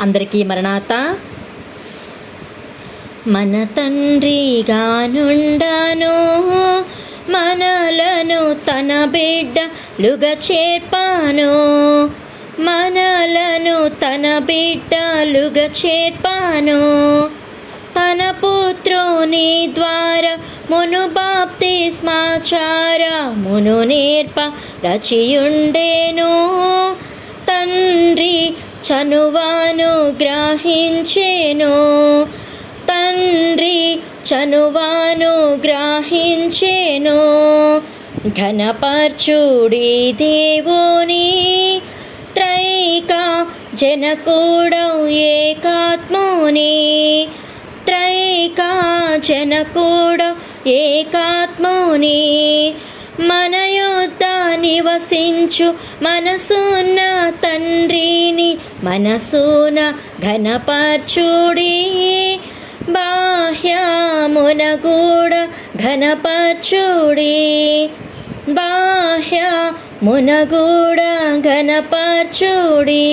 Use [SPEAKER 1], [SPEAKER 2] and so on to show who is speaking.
[SPEAKER 1] అందరికీ మరణాత. మన తండ్రిగానుండాను మనలను తన బిడ్డలుగా చేర్పాను. మనలను తన బిడ్డలుగా చేర్పాను. తన పుత్రుని ద్వారా మును బాప్తి స్మాచార మును నేర్ప రచియుండేను. చనువాను గ్రహించేను తండ్రి చనువాను గ్రహించేను ఘనపర్చుడి దేవుని త్రైక జనకూడవు ఏకాత్ముని. త్రైక జనకూడవు ఏకాత్ముని. మనయో నివసించు మనసున్న తండ్రిని మనసున ఘనపర్చుడి. బాహ్యమున కూడా ఘనపర్చుడి. బాహ్య మునగూడ ఘనపర్చుడి.